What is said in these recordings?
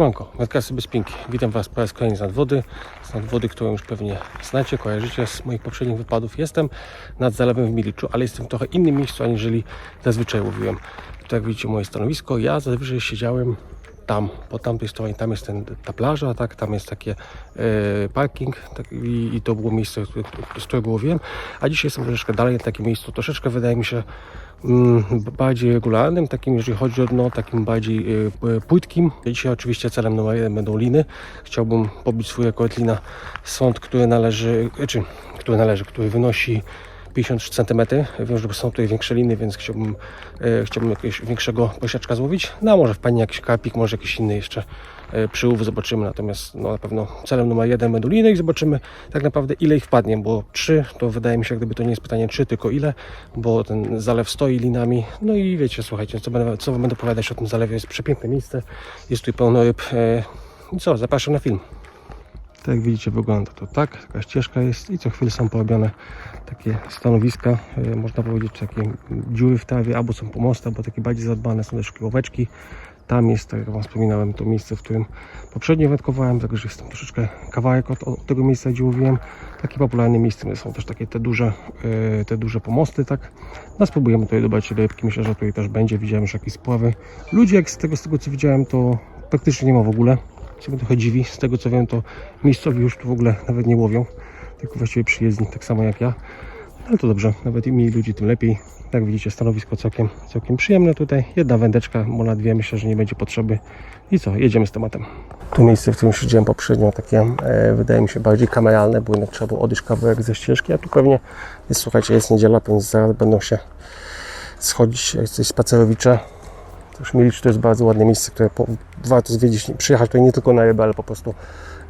Siemanko, Wędkarsy bez pinki. Witam Was po raz kolejny z nadwody. Z nadwody, którą już pewnie znacie, kojarzycie z moich poprzednich wypadów. Jestem nad zalewem w Miliczu, ale jestem w trochę innym miejscu, aniżeli zazwyczaj łowiłem. Tu jak widzicie moje stanowisko, ja zazwyczaj siedziałem tam, po tamtej stronie, tam jest ten, ta plaża, tak, tam jest takie e, parking tak, i, i to było miejsce, z którego łowiłem, a dzisiaj jestem troszeczkę dalej, na takim miejscu troszeczkę wydaje mi się mm, bardziej regularnym, takim jeżeli chodzi o dno, takim bardziej e, płytkim. Dzisiaj oczywiście celem numer jeden będą liny. Chciałbym pobić swój rekord lina sąd, który należy, czy który należy, który wynosi 53 cm. Wiem, że są tutaj większe liny, więc chciałbym, e, chciałbym jakiegoś większego posiaczka złowić. No a może wpadnie jakiś karpik, może jakiś inny jeszcze e, przyłów, zobaczymy. Natomiast no, na pewno celem numer jeden będą liny i zobaczymy tak naprawdę ile ich wpadnie, bo trzy to wydaje mi się, gdyby to nie jest pytanie czy, tylko ile, bo ten zalew stoi linami. No i wiecie, słuchajcie, co będę, co będę opowiadać o tym zalewie. Jest przepiękne miejsce, jest tutaj pełno ryb. E, I co, zapraszam na film. Tak jak widzicie wygląda to tak, taka ścieżka jest i co chwilę są porobione takie stanowiska, e, można powiedzieć takie dziury w trawie, albo są pomosty, albo takie bardziej zadbane, są też kiłoweczki. Tam jest, tak jak Wam wspominałem, to miejsce, w którym poprzednio wędkowałem, także jest tam troszeczkę kawałek od, od tego miejsca, gdzie łowiłem. Takie popularne miejsce są też takie te duże, e, te duże pomosty, tak. No spróbujemy tutaj zobaczyć rybki, myślę, że tutaj też będzie, widziałem już jakieś spławy. Ludzi, jak z tego, z tego co widziałem, to praktycznie nie ma w ogóle mnie trochę dziwi. Z tego co wiem, to miejscowi już tu w ogóle nawet nie łowią, tylko właściwie przyjezdni, tak samo jak ja. Ale to dobrze, nawet im mniej ludzi, tym lepiej. Jak widzicie, stanowisko całkiem, całkiem przyjemne tutaj. Jedna wędeczka, może dwie, myślę, że nie będzie potrzeby. I co, jedziemy z tematem. To miejsce, w którym siedziałem poprzednio, takie e, wydaje mi się bardziej kameralne, bo jednak trzeba było odejść kawałek ze ścieżki, a tu pewnie jest, słuchajcie, jest niedziela, więc zaraz będą się schodzić jacyś spacerowicze, już Milicz to jest bardzo ładne miejsce, które po, warto zwiedzić, przyjechać tutaj nie tylko na rybę, ale po prostu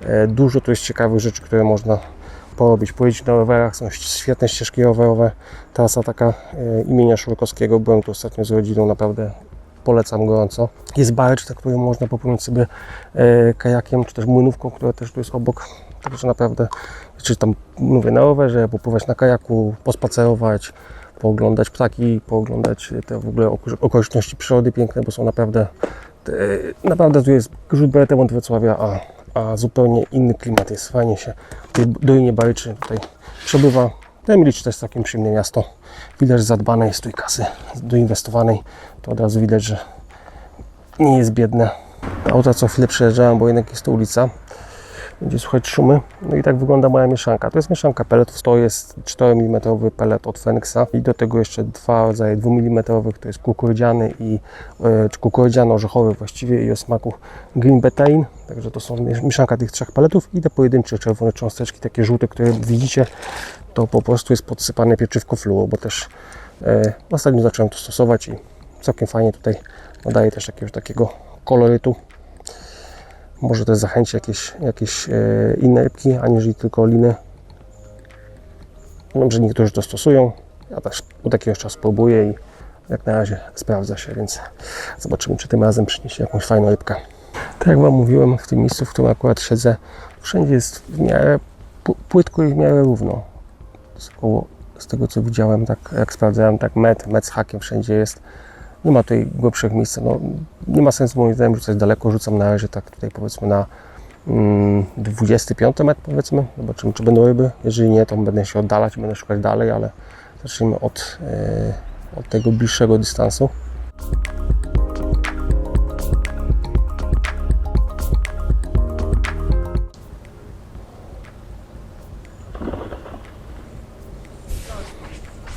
e, dużo tu jest ciekawych rzeczy, które można porobić. Pojeździć na rowerach, są świetne ścieżki rowerowe. Trasa taka e, imienia Szurkowskiego, byłem tu ostatnio z rodziną, naprawdę polecam gorąco. Jest barcz, na którym można popłynąć sobie e, kajakiem, czy też młynówką, która też tu jest obok. Także naprawdę, czy tam mówię na rowerze, popływać na kajaku, pospacerować, pooglądać ptaki, pooglądać te w ogóle oko- okoliczności przyrody piękne, bo są naprawdę, te, naprawdę tu jest od Wrocławia, a, a zupełnie inny klimat jest. Fajnie się tej Dolinie Baryczy tutaj przebywa. No Milicz to jest całkiem przyjemne miasto. Widać, zadbane jest tu i kasy doinwestowanej. To od razu widać, że nie jest biedne. Auta co chwilę przejeżdżałem, bo jednak jest to ulica. Będzie słuchać szumy. No i tak wygląda moja mieszanka. To jest mieszanka pelletów. To jest 4 mm pellet od Fenixa i do tego jeszcze dwa rodzaje 2 mm. To jest kukurydziany i e, czy kukurydziano orzechowy właściwie i o smaku green betain. Także to są miesz- mieszanka tych trzech peletów i te pojedyncze czerwone cząsteczki, takie żółte, które widzicie, to po prostu jest podsypane pieczywko fluo, bo też e, ostatnio zacząłem to stosować i całkiem fajnie tutaj nadaje też jakiegoś takiego kolorytu. Może też zachęci jakieś, jakieś e, inne rybki, aniżeli tylko liny. Wiem, że niektórzy to stosują. Ja też od jakiegoś czasu próbuję i jak na razie sprawdza się, więc zobaczymy, czy tym razem przyniesie jakąś fajną rybkę. Tak jak Wam mówiłem, w tym miejscu, w którym akurat siedzę, wszędzie jest w miarę płytko i w miarę równo. Z, około, z tego co widziałem, tak jak sprawdzałem, tak metr, metr z hakiem wszędzie jest. Nie ma tutaj głębszych miejsc. No, nie ma sensu moim zdaniem rzucać daleko. Rzucam na razie tak tutaj powiedzmy na mm, 25 metr powiedzmy. Zobaczymy czy będą ryby. Jeżeli nie, to będę się oddalać, będę szukać dalej, ale zacznijmy od, e, od tego bliższego dystansu.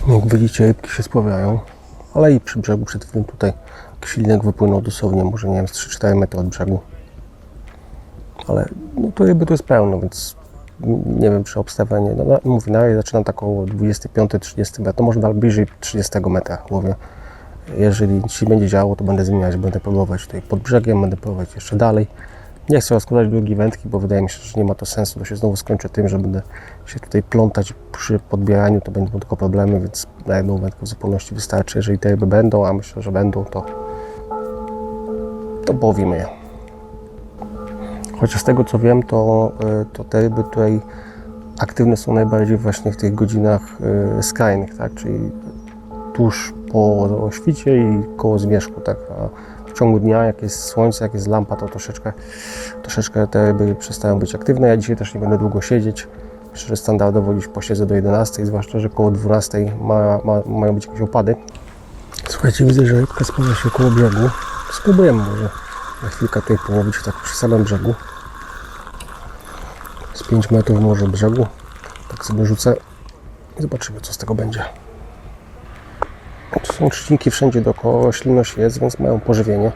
Jak widzicie, rybki się spławiają, ale i przy brzegu przed chwilą tutaj kwilinek wypłynął dosłownie, może nie wiem, z 3-4 metry od brzegu. Ale no to ryby to jest pełno, więc nie wiem, czy obstawianie, no, no mówię, na razie zaczynam tak około 25-30 metrów, to może nawet bliżej 30 metra łowię. Jeżeli się będzie działo, to będę zmieniać, będę próbować tutaj pod brzegiem, będę próbować jeszcze dalej. Nie chcę rozkładać drugiej wędki, bo wydaje mi się, że nie ma to sensu, to się znowu skończy tym, że będę się tutaj plątać przy podbieraniu, to będą tylko problemy, więc na jedną wędkę w zupełności wystarczy. Jeżeli te ryby będą, a myślę, że będą, to, to połowimy je. Chociaż z tego co wiem, to, y, to te ryby tutaj aktywne są najbardziej właśnie w tych godzinach y, skrajnych, tak? czyli tuż po świcie i koło zmierzchu, tak? A w ciągu dnia, jak jest słońce, jak jest lampa, to troszeczkę, troszeczkę te ryby przestają być aktywne. Ja dzisiaj też nie będę długo siedzieć. Myślę, że standardowo dziś posiedzę do 11, zwłaszcza, że koło 12 ma, ma, mają być jakieś opady. Słuchajcie, widzę, że rybka spada się koło brzegu. Spróbujemy może na chwilkę tutaj połowić tak przy samym brzegu. Z 5 metrów może brzegu. Tak sobie rzucę i zobaczymy, co z tego będzie. Tu są trzcinki wszędzie dookoła, roślinność jest, więc mają pożywienie.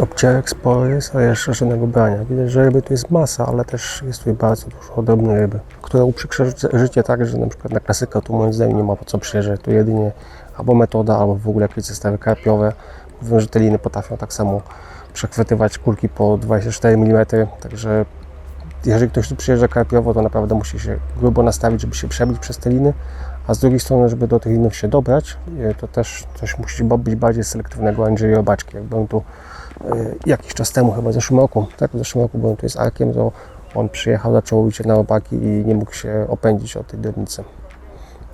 Obcierek spory jest, a jeszcze żadnego brania. Widać, że ryby tu jest masa, ale też jest tu bardzo dużo drobnej ryby, która uprzykrza życie tak, że na przykład na klasyka tu moim zdaniem nie ma po co przyjeżdżać. Tu jedynie albo metoda, albo w ogóle jakieś zestawy karpiowe. Mówią, że te liny potrafią tak samo przechwytywać kulki po 24 mm, także jeżeli ktoś tu przyjeżdża karpiowo, to naprawdę musi się grubo nastawić, żeby się przebić przez te liny, a z drugiej strony, żeby do tych linów się dobrać, e, to też coś musi być bardziej selektywnego aniżeli robaczki. Jak byłem tu e, jakiś czas temu, chyba w zeszłym roku, tak, w zeszłym roku byłem tu z Arkiem, to on przyjechał, zaczął łowić na robaki i nie mógł się opędzić od tej drobnicy.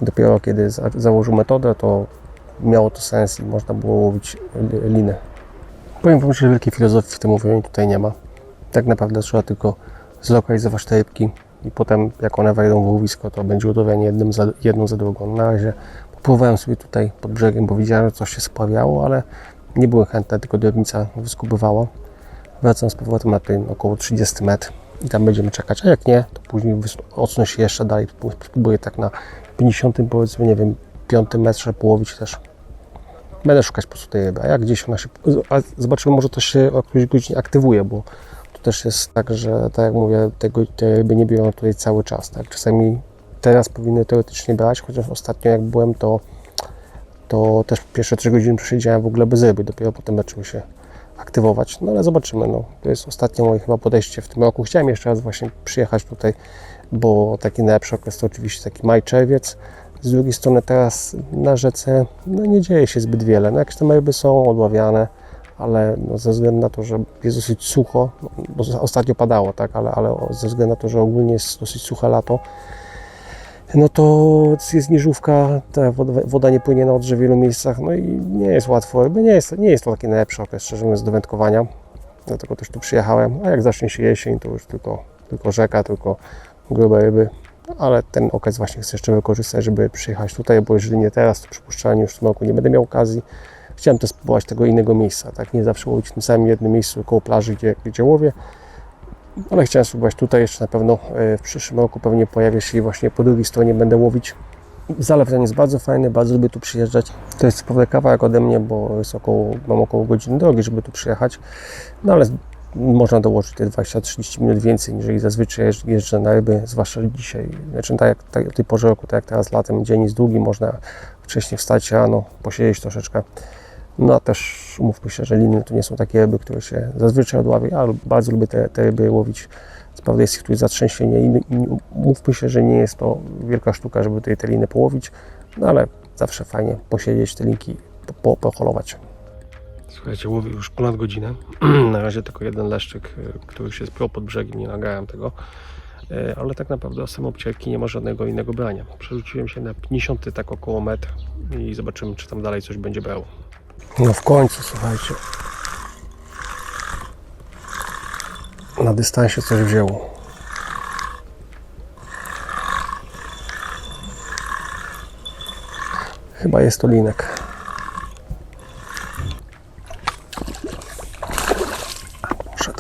Dopiero kiedy za- założył metodę, to miało to sens i można było łowić li- liny. Powiem Wam, że wielkiej filozofii w tym mówieniu tutaj nie ma. Tak naprawdę trzeba tylko zlokalizować te rybki i potem jak one wejdą w łowisko, to będzie udawianie jednym za, jedną za drugą. Na razie popływałem sobie tutaj pod brzegiem, bo widziałem, że coś się sprawiało, ale nie były chętne, tylko drobnica wyskubywała. Wracam z powrotem na ten około 30 metr i tam będziemy czekać, a jak nie, to później odsunę się jeszcze dalej, spróbuję tak na 50 powiedzmy, nie wiem, 5 metrze połowić też. Będę szukać po prostu tej ryby, a jak gdzieś ona się, zobaczymy, może to się o którejś godzinie aktywuje, bo to też jest tak, że tak jak mówię, tego, te ryby nie biorą tutaj cały czas, tak? Czasami teraz powinny teoretycznie brać, chociaż ostatnio jak byłem, to, to też pierwsze 3 godziny przesiedziałem w ogóle bez ryby, dopiero potem zaczęły się aktywować, no ale zobaczymy, no. To jest ostatnie moje chyba podejście w tym roku. Chciałem jeszcze raz właśnie przyjechać tutaj, bo taki najlepszy okres to oczywiście taki maj, czerwiec. Z drugiej strony teraz na rzece no, nie dzieje się zbyt wiele. No, jakieś tam ryby są odławiane, ale no, ze względu na to, że jest dosyć sucho, bo ostatnio padało, tak, ale, ale ze względu na to, że ogólnie jest dosyć suche lato, no to jest niżówka, ta woda, nie płynie na odrze w wielu miejscach, no i nie jest łatwo, nie jest, nie jest to taki najlepszy okres, szczerze mówiąc, do wędkowania, dlatego też tu przyjechałem, a jak zacznie się jesień, to już tylko, tylko rzeka, tylko grube ryby, ale ten okres właśnie chcę jeszcze wykorzystać, żeby przyjechać tutaj, bo jeżeli nie teraz, to przypuszczalnie już w tym roku nie będę miał okazji. Chciałem też spróbować tego innego miejsca, tak, nie zawsze łowić w tym samym jednym miejscu koło plaży, gdzie, gdzie łowię, ale chciałem spróbować tutaj jeszcze na pewno e, w przyszłym roku pewnie pojawię się i właśnie po drugiej stronie będę łowić. Zalew ten jest bardzo fajny, bardzo lubię tu przyjeżdżać. To jest pewnie kawałek ode mnie, bo jest około, mam około godziny drogi, żeby tu przyjechać. No ale można dołożyć te 20-30 minut więcej, niż zazwyczaj jeżdż- jeżdżę na ryby, zwłaszcza dzisiaj. Znaczy tak jak tak, o tej porze roku, tak jak teraz latem, dzień jest długi, można wcześniej wstać rano, posiedzieć troszeczkę. No a też umówmy się, że liny to nie są takie ryby, które się zazwyczaj odławi, ale bardzo lubię te, te ryby łowić. Co prawda jest ich tu zatrzęsienie i, i mówmy się, że nie jest to wielka sztuka, żeby tutaj te liny połowić, no ale zawsze fajnie posiedzieć, te linki po, po, poholować. Słuchajcie, łowię już ponad godzinę. Na razie tylko jeden leszczyk, y, który się spiął pod brzegi, nie nagrałem tego. Y, Ale tak naprawdę samo obcierki nie ma żadnego innego brania. Przerzuciłem się na 50 tak około metr i zobaczymy, czy tam dalej coś będzie brało. No w końcu, słuchajcie. Na dystansie coś wzięło. Chyba jest to linek.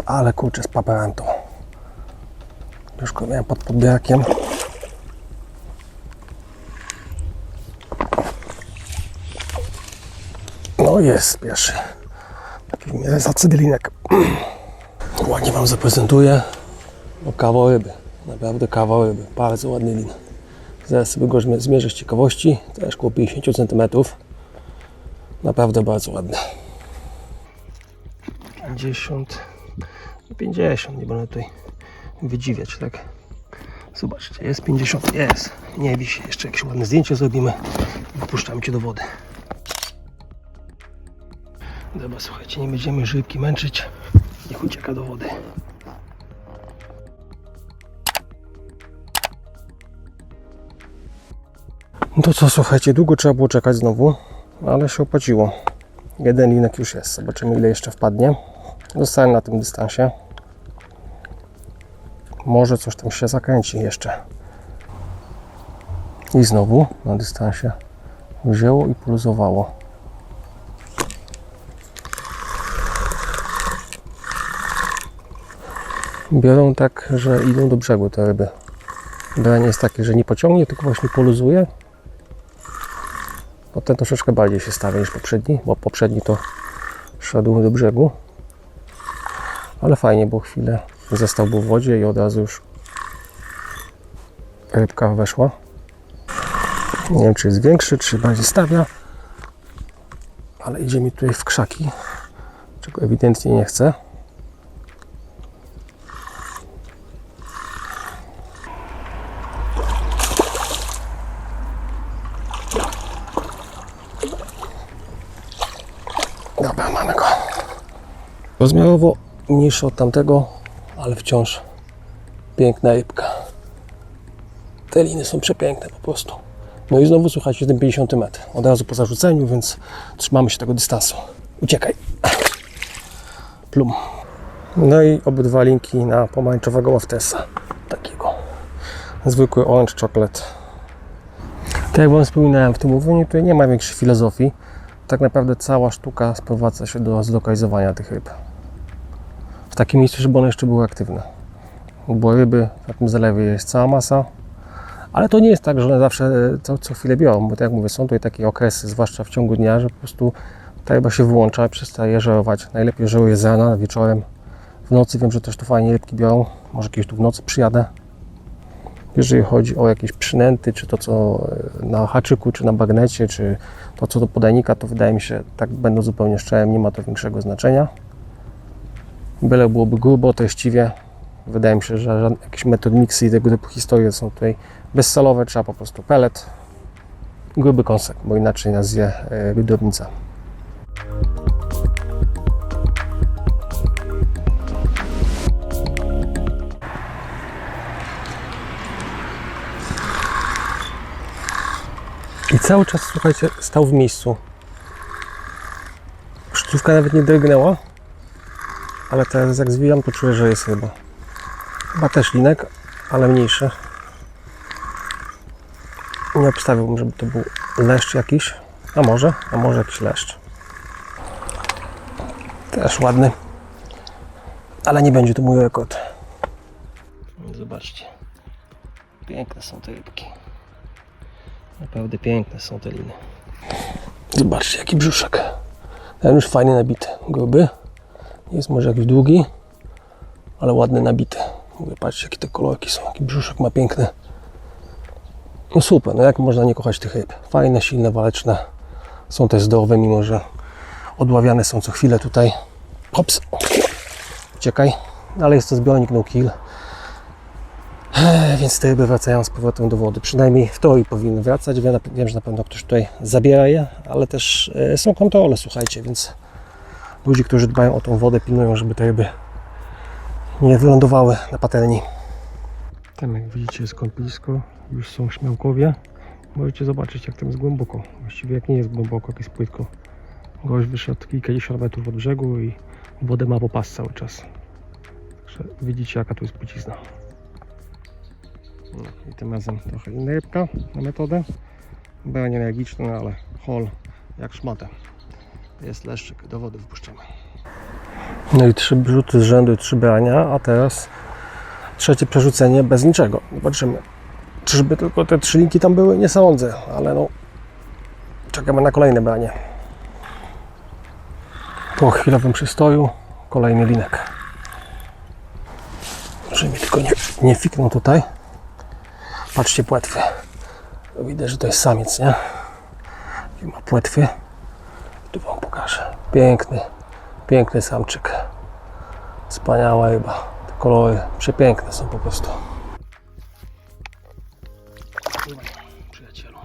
Ale kurczę, z paperanto. Już go miałem pod podbierakiem. No jest pierwszy. Taki zacydlinek. Ładnie Wam zaprezentuję. No kawał ryby. Naprawdę kawał ryby. Bardzo ładny lin. Zaraz sobie go zmie- zmierzę z ciekawości. Też około 50 cm. Naprawdę bardzo ładny. 50, 50, nie będę tutaj wydziwiać, tak? Zobaczcie, jest 50, jest. Nie wisi, jeszcze jakieś ładne zdjęcie zrobimy. Wpuszczamy Cię do wody. Dobra, słuchajcie, nie będziemy rybki męczyć. Niech ucieka do wody. No to co, słuchajcie, długo trzeba było czekać znowu, ale się opłaciło. Jeden linek już jest. Zobaczymy, ile jeszcze wpadnie. Zostałem na tym dystansie. Może coś tam się zakręci jeszcze. I znowu na dystansie wzięło i poluzowało. Biorą tak, że idą do brzegu te ryby. Branie jest takie, że nie pociągnie, tylko właśnie poluzuje. Bo ten troszeczkę bardziej się stawia niż poprzedni, bo poprzedni to szedł do brzegu. Ale fajnie, bo chwilę został był w wodzie i od razu już rybka weszła. Nie wiem, czy jest większy, czy bardziej stawia. Ale idzie mi tutaj w krzaki, czego ewidentnie nie chcę. Dobra, mamy go. Rozmiarowo mniejszy od tamtego, ale wciąż piękna rybka. Te liny są przepiękne po prostu. No i znowu słuchajcie, ten 50 metr. Od razu po zarzuceniu, więc trzymamy się tego dystansu. Uciekaj. Plum. No i obydwa linki na pomarańczowego łaftesa. Takiego. Zwykły orange chocolate. Tak jak Wam wspominałem w tym mówieniu, tutaj nie ma większej filozofii. Tak naprawdę cała sztuka sprowadza się do zlokalizowania tych ryb. W takim miejscu, żeby one jeszcze były aktywne. Bo ryby na tym zalewie jest cała masa, ale to nie jest tak, że one zawsze e, co, co chwilę biorą, bo tak jak mówię, są tutaj takie okresy, zwłaszcza w ciągu dnia, że po prostu ta ryba się wyłącza, przestaje żerować. Najlepiej żeruje z rana, wieczorem. W nocy wiem, że też tu fajnie rybki biorą. Może kiedyś tu w nocy przyjadę. Jeżeli chodzi o jakieś przynęty, czy to co e, na haczyku, czy na bagnecie, czy to co do podajnika, to wydaje mi się, tak będą zupełnie szczerym, nie ma to większego znaczenia. Byle byłoby grubo, treściwie. Wydaje mi się, że jakieś metod miksy i tego typu historie są tutaj bezsalowe, trzeba po prostu pelet, gruby kąsek, bo inaczej nas zje e. I cały czas, słuchajcie, stał w miejscu. Sztuczka nawet nie drgnęła, ale teraz jak zwijam, to czuję, że jest ryba. Chyba też linek, ale mniejszy. Nie obstawiłbym, żeby to był leszcz jakiś. A może, a może jakiś leszcz. Też ładny. Ale nie będzie to mój rekord. Zobaczcie. Piękne są te rybki. Naprawdę piękne są te liny. Zobaczcie, jaki brzuszek. Ten już fajnie nabity. Gruby. Jest może jakiś długi, ale ładny nabity. Mówię, patrzcie, jakie te kolorki są. Jaki brzuszek ma piękny. No super, no jak można nie kochać tych ryb? Fajne, silne, waleczne. Są też zdrowe, mimo że odławiane są co chwilę tutaj. Hops. Uciekaj. Ale jest to zbiornik no kill. Więc te ryby wracają z powrotem do wody. Przynajmniej w teorii powinny wracać. Wiem, wiem że na pewno ktoś tutaj zabiera je, ale też e, są kontrole, słuchajcie, więc ludzi, którzy dbają o tą wodę, pilnują, żeby te ryby nie wylądowały na patelni. Tam jak widzicie jest kąpielisko, już są śmiałkowie. Możecie zobaczyć jak tam jest głęboko. Właściwie jak nie jest głęboko, jak jest płytko. Gość wyszedł kilkadziesiąt metrów od brzegu i wodę ma po pas cały czas. Także widzicie jaka tu jest płycizna. No, I tym razem trochę inna rybka na metodę. Branie energiczne, no ale hol jak szmatę. Jest leszczyk, do wody wypuszczamy. No i trzy rzuty z rzędu trzy brania, a teraz trzecie przerzucenie bez niczego. Zobaczymy. Czyżby tylko te trzy linki tam były? Nie sądzę, ale no czekamy na kolejne branie. Po chwilowym przystoju kolejny linek. Żeby mi tylko nie, nie fiknął tutaj. Patrzcie płetwy. Widać, że to jest samiec, nie? I ma płetwy. Piękny, piękny samczyk. Wspaniała ryba. Te kolory przepiękne są po prostu. Przyjacielu.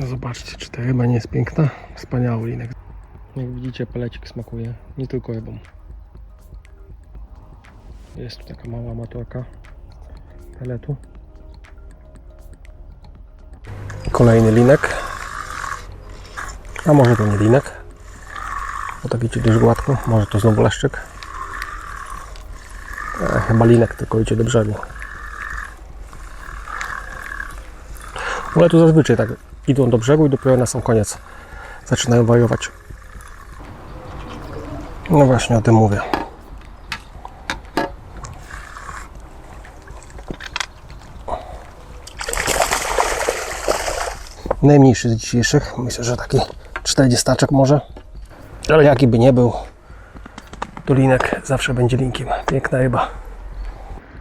No zobaczcie, czy ta ryba nie jest piękna. Wspaniały linek. Jak widzicie, pelecik smakuje nie tylko rybą. Jest taka mała amatorka peletu. Kolejny linek. A może to nie linek? Bo tak idzie dość gładko. Może to znowu leszczyk. E, chyba linek tylko idzie do brzegu. Ale tu zazwyczaj tak idą do brzegu i dopiero na sam koniec zaczynają wariować. No właśnie o tym mówię. Najmniejszy z dzisiejszych. Myślę, że taki 40 może. Ale jaki by nie był, to linek zawsze będzie linkiem. Piękna ryba.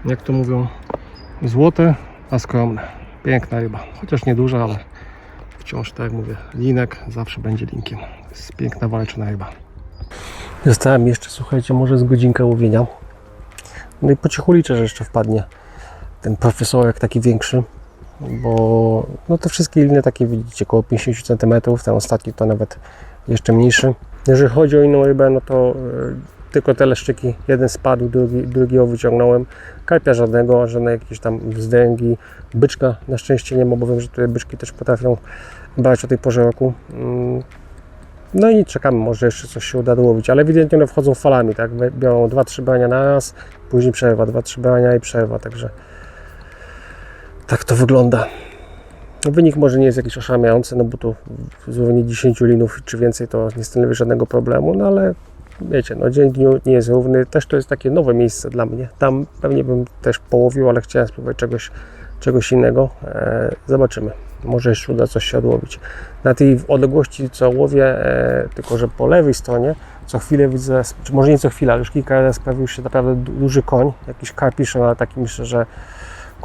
Jak to mówią, złote, a skromne. Piękna ryba. Chociaż nieduża, ale wciąż tak jak mówię, linek zawsze będzie linkiem. Jest piękna waleczna ryba. Zostałem jeszcze, słuchajcie, może z godzinkę łowienia. No i po cichu liczę, że jeszcze wpadnie ten profesorek taki większy, bo no te wszystkie liny takie widzicie, około 50 cm, ten ostatni to nawet jeszcze mniejszy. Jeżeli chodzi o inną rybę, no to e, tylko te leszczyki, jeden spadł, drugi, drugiego wyciągnąłem. Karpia żadnego, żadne jakieś tam wzdęgi, byczka na szczęście nie ma, bo wiem, że tutaj byczki też potrafią brać o tej porze roku. Mm, no i czekamy, może jeszcze coś się uda dołowić, ale ewidentnie one wchodzą falami, tak? Biorą 2-3 brania na raz, później przerwa, 2-3 brania i przerwa, także tak to wygląda. No, Wynik może nie jest jakiś oszałamiający, no bo tu złowienie 10 linów czy więcej to nie stanowi żadnego problemu, no ale wiecie, no dzień dniu nie jest równy. Też to jest takie nowe miejsce dla mnie. Tam pewnie bym też połowił, ale chciałem spróbować czegoś, czegoś innego. E, zobaczymy. Może jeszcze uda coś się odłowić. Na tej odległości, co łowię, e, tylko że po lewej stronie, co chwilę widzę, czy może nie co chwilę, ale już kilka razy sprawił się naprawdę du- duży koń, jakiś karpisz, ale taki myślę, że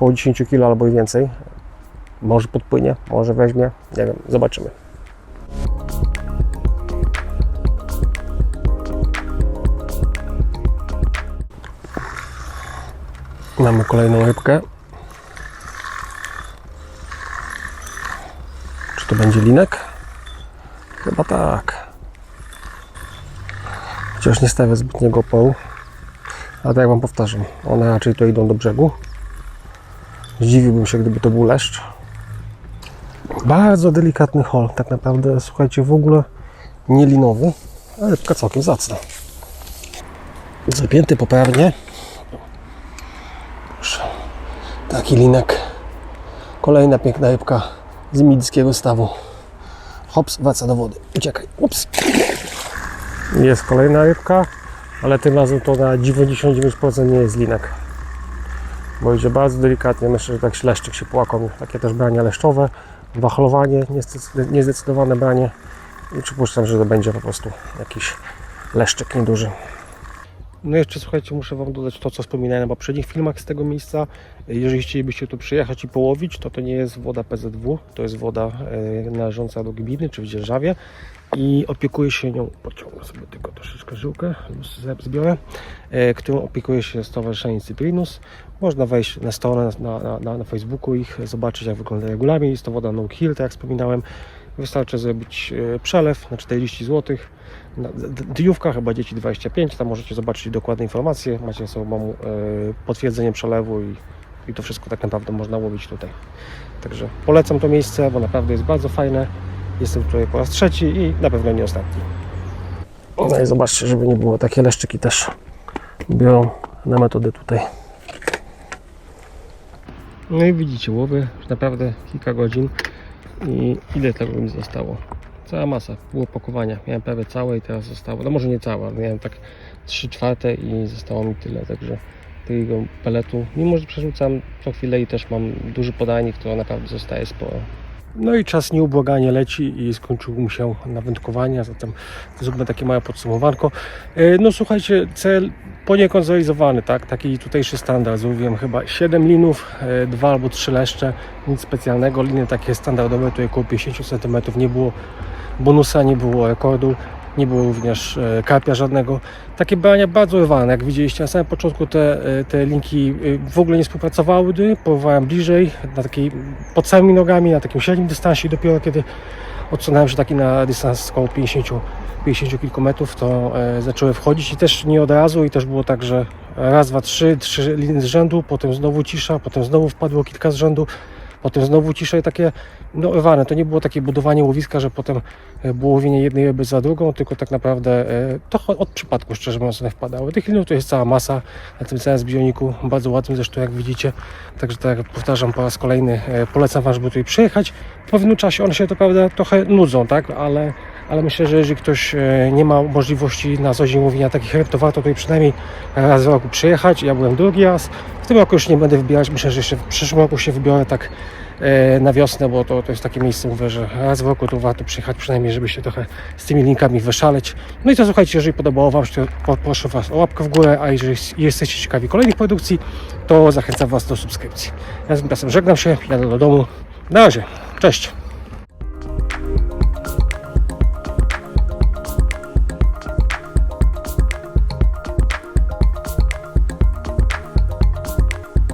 około 10 kg albo i więcej. Może podpłynie, może weźmie, nie wiem, zobaczymy. Mamy kolejną rybkę. Czy to będzie linek? Chyba tak. Chociaż nie stawia zbytniego oporu. Ale tak jak Wam powtarzam, one raczej to idą do brzegu. Zdziwiłbym się, gdyby to był leszcz. Bardzo delikatny hol, tak naprawdę, słuchajcie, w ogóle nie linowy, ale rybka całkiem zacna. Zapięty poprawnie. Taki linek. Kolejna piękna rybka z midzkiego stawu. Hops, wraca do wody. Uciekaj. Ups. Jest kolejna rybka, ale tym razem to na 99% nie jest linek. Bo idzie bardzo delikatnie. Myślę, że tak leszczyk się połakomił. Takie też brania leszczowe. Wachlowanie, niezdecydowane branie. I przypuszczam, że to będzie po prostu jakiś leszczyk nieduży. No jeszcze słuchajcie, muszę Wam dodać to, co wspominałem na poprzednich filmach z tego miejsca. Jeżeli chcielibyście tu przyjechać i połowić, to to nie jest woda PZW, to jest woda e, należąca do gminy, czy w dzierżawie i opiekuje się nią, pociągnę sobie tylko troszeczkę żyłkę, zbiorę, e, którą opiekuje się Stowarzyszenie Cyprinus. Można wejść na stronę na, na, na, Facebooku ich, zobaczyć jak wygląda regulamin. Jest to woda no kill, tak jak wspominałem. Wystarczy zrobić e, przelew na 40 zł. Dniówka chyba dzieci 25, tam możecie zobaczyć dokładne informacje. Macie sobą e, potwierdzenie przelewu i, i to wszystko tak naprawdę można łowić tutaj. Także polecam to miejsce, bo naprawdę jest bardzo fajne. Jestem tutaj po raz trzeci i na pewno nie ostatni. No i zobaczcie, żeby nie było, takie leszczyki też biorą na metodę tutaj. No i widzicie, łowy już naprawdę kilka godzin i ile tego mi zostało? Cała masa, było pakowania. Miałem prawie całe i teraz zostało, no może nie całe, ale miałem tak 3 czwarte i zostało mi tyle, także tego peletu, mimo że przerzucam co chwilę i też mam duży podajnik, to naprawdę zostaje sporo. No i czas nieubłaganie leci i skończył mi się na wędkowanie, a zatem zróbmy takie małe podsumowanko. E, No słuchajcie, cel poniekąd zrealizowany, tak? Taki tutejszy standard. Złowiłem chyba 7 linów, 2 albo 3 leszcze, nic specjalnego. Liny takie standardowe, tutaj około 50 cm, nie było bonusa, nie było rekordu, nie było również e, karpia żadnego. Takie brania bardzo urwane, jak widzieliście na samym początku te, e, te linki e, w ogóle nie współpracowały, próbowałem bliżej, na takiej, pod samymi nogami, na takim średnim dystansie i dopiero kiedy odsunąłem się taki na dystans około 50 50 kilku metrów, to zaczęły wchodzić i też nie od razu i też było tak, że raz, dwa, trzy, trzy liny z rzędu, potem znowu cisza, potem znowu wpadło kilka z rzędu, potem znowu cisza i takie no rwane. To nie było takie budowanie łowiska, że potem e, było łowienie jednej ryby za drugą, tylko tak naprawdę e, to od przypadku szczerze mówiąc one wpadały. Tych linów to jest cała masa na tym całym zbiorniku, bardzo ładnym zresztą jak widzicie. Także tak powtarzam po raz kolejny, e, polecam Wam, żeby tutaj przyjechać. Po pewnym czasie one się to prawda trochę nudzą, tak, ale, ale myślę, że jeżeli ktoś e, nie ma możliwości na co dzień łowienia takich ryb, to warto tutaj przynajmniej raz w roku przyjechać. Ja byłem drugi raz. W tym roku już nie będę wybierać, myślę, że w przyszłym roku się wybiorę tak e, na wiosnę, bo to, to jest takie miejsce, mówię, że raz w roku to warto przyjechać przynajmniej, żeby się trochę z tymi linkami wyszaleć. No i to słuchajcie, jeżeli podobało Wam się, to proszę Was o łapkę w górę, a jeżeli jesteście ciekawi kolejnych produkcji, to zachęcam Was do subskrypcji. Ja z tym czasem żegnam się, jadę do domu. Na razie, cześć!